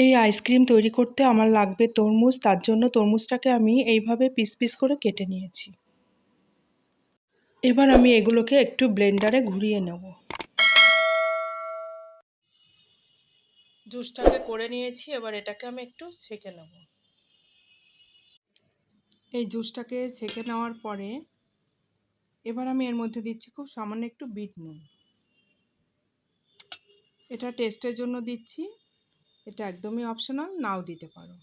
এই আইসক্রিম তৈরি করতে আমার লাগবে তরমুজ, তার জন্য তরমুজটাকে আমি এইভাবে পিস পিস করে কেটে নিয়েছি। এবার আমি এগুলোকে একটু ব্লেন্ডারে ঘুরিয়ে নেব। জুসটাকে করে নিয়েছি, এবার এটাকে আমি একটু ছেঁকে নেব। এই জুসটাকে ছেঁকে নেওয়ার পরে এবার আমি এর মধ্যে দিচ্ছি খুব সামান্য একটু বিট নুন। এটা টেস্টের জন্য দিচ্ছি। এটা একদমই অপশনাল নাও দিতে পারো।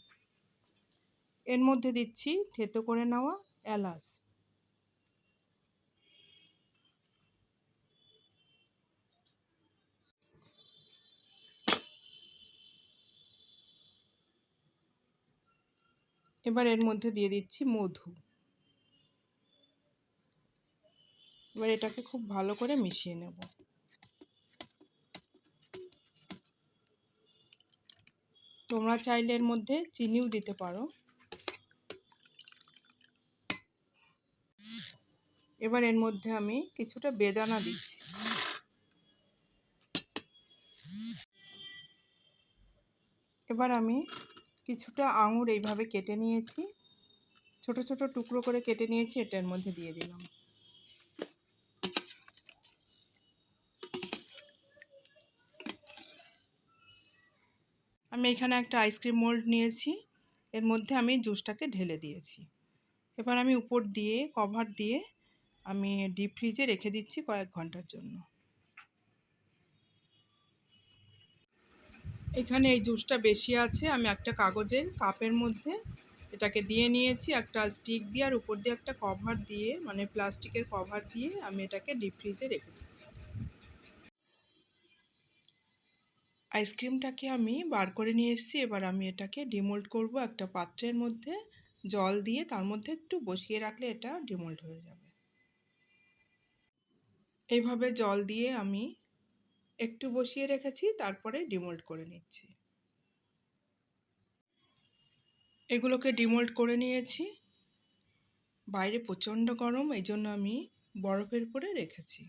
এর মধ্যে দিচ্ছি থেতো করে নেওয়া এলাচ। এবার এর মধ্যে দিয়ে দিচ্ছি মধু। এবার এটাকে খুব ভালো করে মিশিয়ে নেব। তোমরা চাইলে এর মধ্যে চিনিও দিতে পারো। এবার এর মধ্যে আমি কিছুটা বেদানা দিচ্ছি। এবার আমি কিছুটা আঙুর এইভাবে কেটে নিয়েছি। ছোট ছোট টুকরো করে কেটে নিয়েছি এটার মধ্যে দিয়ে দিলাম। আমি এখানে একটা আইসক্রিম মোল্ড নিয়েছি। এর মধ্যে আমি জুসটাকে ঢেলে দিয়েছি। এবার আমি উপর দিয়ে, কভার দিয়ে আমি ডিপ ফ্রিজে রেখে দিচ্ছি কয়েক ঘণ্টার জন্য। এখানে এই জুসটা বেশি আছে। আমি একটা কাগজের কাপের মধ্যে এটাকে দিয়ে নিয়েছি। একটা স্টিক দিয়ে আর উপর দিয়ে একটা কভার দিয়ে মানে প্লাস্টিকের কভার দিয়ে আমি এটাকে ডিপ ফ্রিজে রেখে দিচ্ছি। আইসক্রিমটাকে আমি বার করে নিয়ে এসেছি। এবার আমি এটাকে ডিমোল্ড করব একটা পাত্রের মধ্যে। জল দিয়ে তার মধ্যে একটু বসিয়ে রাখলে এটা ডিমোল্ড হয়ে যাবে। এইভাবে জল দিয়ে আমি একটু বসিয়ে রেখেছি, তারপরে ডিমোল্ড করে নিচ্ছি। এগুলোকে ডিমোল্ড করে নিয়েছি। বাইরে প্রচণ্ড গরম এই জন্য আমি বরফের উপরে রেখেছি।